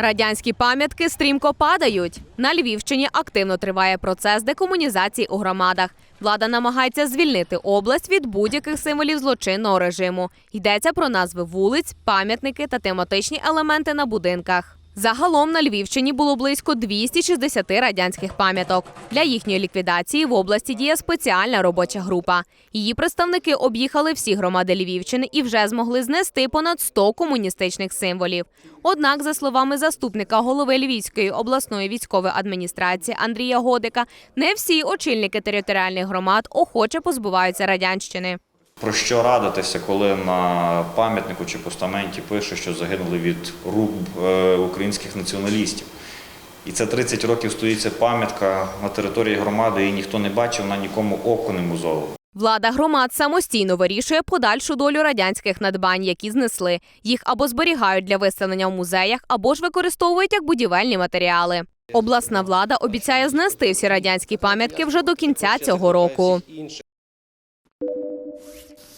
Радянські пам'ятки стрімко падають. На Львівщині активно триває процес декомунізації у громадах. Влада намагається звільнити область від будь-яких символів злочинного режиму. Йдеться про назви вулиць, пам'ятники та тематичні елементи на будинках. Загалом на Львівщині було близько 260 радянських пам'яток. Для їхньої ліквідації в області діє спеціальна робоча група. Її представники об'їхали всі громади Львівщини і вже змогли знести понад 100 комуністичних символів. Однак, за словами заступника голови Львівської обласної військової адміністрації Андрія Годика, не всі очільники територіальних громад охоче позбуваються радянщини. Про що радитися, коли на пам'ятнику чи постаменті пише, що загинули від рук е, українських націоналістів. І це 30 років стоїть ця пам'ятка на території громади, і ніхто не бачив, вона нікому око не музолила. Влада громад самостійно вирішує подальшу долю радянських надбань, які знесли. Їх або зберігають для виставлення в музеях, або ж використовують як будівельні матеріали. Обласна влада обіцяє знести всі радянські пам'ятки вже до кінця цього року. Thank you.